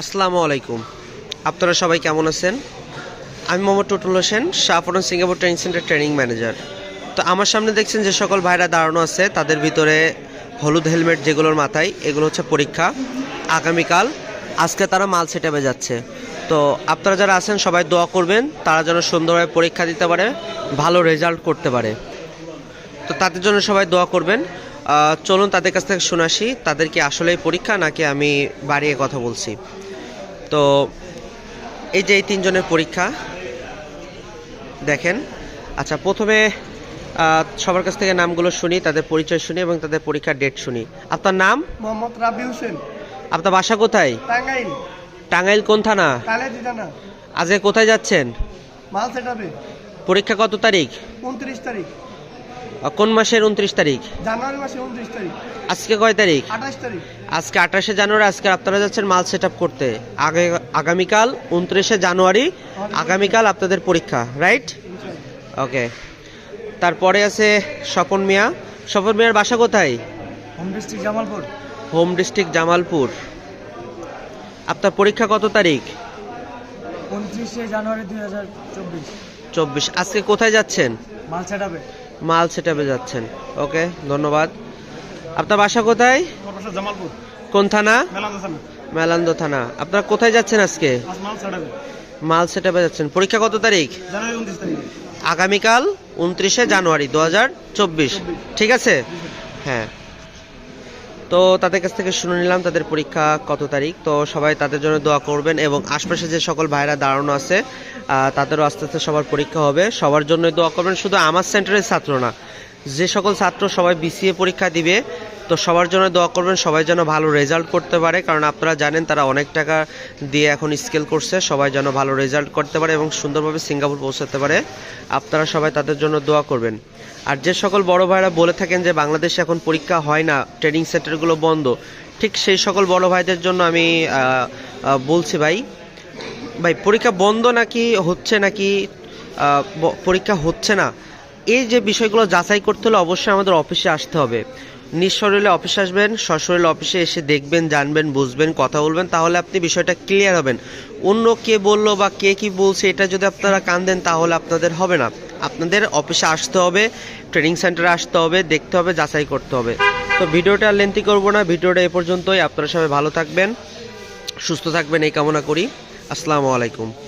আসসালামু আলাইকুম। আপনারা সবাই কেমন আছেন? আমি Mohammad Tutul Hossain Shahpuran Singapore training center training manager তো আমার সামনে দেখছেন যে সকল ভাইরা দাঁড়ানো আছে, তাদের ভিতরে হলুদ হেলমেট যেগুলোর মাথায়, এগুলো হচ্ছে পরীক্ষা। আগামীকাল, আজকে তারা মাল সেটাবে যাচ্ছে। তো আপনারা যারা আছেন, সবাই দোয়া করবেন, তারা যেন সুন্দরভাবে পরীক্ষা দিতে পারে, ভালো রেজাল্ট করতে পারে। তো তাদের জন্য সবাই দোয়া করবেন। চলুন তাদের কাছ থেকে শুনে আসি, তাদের কি আসলেই পরীক্ষা, নাকি আমি বাড়িয়ে কথা বলছি? তো এই যে এই তিনজনের পরীক্ষা দেখেন। আচ্ছা প্রথমে সবার কাছ থেকে নামগুলো শুনি তাদের পরিচয় শুনি এবং তাদের পরীক্ষার ডেট শুনি। আপনার নাম? মোহাম্মদ রাবি হোসেন। আপনার বাসা কোথায়? টাঙ্গাইল। টাঙ্গাইল কোন থানা? আজকে কোথায় যাচ্ছেন? পরীক্ষা কত তারিখ? উনত্রিশ তারিখ। কোন মাসের উনত্রিশ তারিখ? জানুয়ারি উনত্রিশ তারিখ। আজকে কয় তারিখ? আঠাশ তারিখ। আজকে আঠাশে জানুয়ারি আজকে আপনারা যাচ্ছেন মাল সেট করতে। আগে আগামীকাল উনত্রিশে জানুয়ারি আগামীকাল আপনাদের পরীক্ষা রাইট? ওকে। তারপরে আছে স্বপন মিয়া। স্বপন মিয়ার বাসা কোথায়? Home district Jamalpur. Home district Jamalpur. আপনার পরীক্ষা কত তারিখ? উনত্রিশে জানুয়ারি দুই হাজার চব্বিশ। চব্বিশ। আজকে কোথায় যাচ্ছেন? মাল সেটাবে মাল সেটাপে যাচ্ছেন। ওকে ধন্যবাদ। আপনার বাসা কোথায়? কোন থানা? মেলান্দা থানা। আপনারা কোথায় যাচ্ছেন আজকে? মাল সেটাপে যাচ্ছেন। পরীক্ষা কত তারিখ? আগামীকাল উনত্রিশে জানুয়ারি দু চব্বিশ। ঠিক আছে? হ্যাঁ। তো তাদের কাছ থেকে শুনে নিলাম তাদের পরীক্ষা কত তারিখ। তো সবাই তাদের জন্য দোয়া করবেন এবং আশপাশে যে সকল ভাইরা দাঁড়ানো আছে তাদেরও আস্তে আস্তে সবার পরীক্ষা হবে। সবার জন্যই দোয়া করবেন, শুধু আমার সেন্টারের ছাত্র না, যে সকল ছাত্র সবাই বিসিএ পরীক্ষা দিবে তো সবার জন্য দোয়া করবেন, সবাই যেন ভালো রেজাল্ট করতে পারে। কারণ আপনারা জানেন তারা অনেক টাকা দিয়ে এখন স্কেল করছে, সবাই যেন ভালো রেজাল্ট করতে পারে এবং সুন্দরভাবে সিঙ্গাপুর পৌঁছাতে পারে। আপনারা সবাই তাদের জন্য দোয়া করবেন। আর যে সকল বড় ভাইরা বলে থাকেন যে বাংলাদেশে এখন পরীক্ষা হয় না ট্রেনিং সেন্টারগুলো বন্ধ, ঠিক সেই সকল বড় ভাইদের জন্য আমি বলছি ভাই। ভাই, পরীক্ষা বন্ধ নাকি হচ্ছে নাকি পরীক্ষা হচ্ছে না, এই যে বিষয়গুলো যাচাই করতে হলে অবশ্যই আমাদের অফিসে আসতে হবে। নিঃশরীরে অফিসে আসবেন, সশরীরে অফিসে এসে দেখবেন, জানবেন, বুঝবেন, কথা বলবেন, তাহলে আপনি বিষয়টা ক্লিয়ার হবেন। অন্য কে বলল বা কে কি বলছে, এটা যদি আপনারা কান দেন, তাহলে আপনাদের হবে না। আপনাদের অফিসে আসতে হবে ট্রেনিং সেন্টারে আসতে হবে, দেখতে হবে, যাচাই করতে হবে। তো ভিডিওটা আর লেন্থি করব না, ভিডিওটা এ পর্যন্তই। আপনারা সবাই ভালো থাকবেন, সুস্থ থাকবেন, এই কামনা করি। আসসালামু আলাইকুম।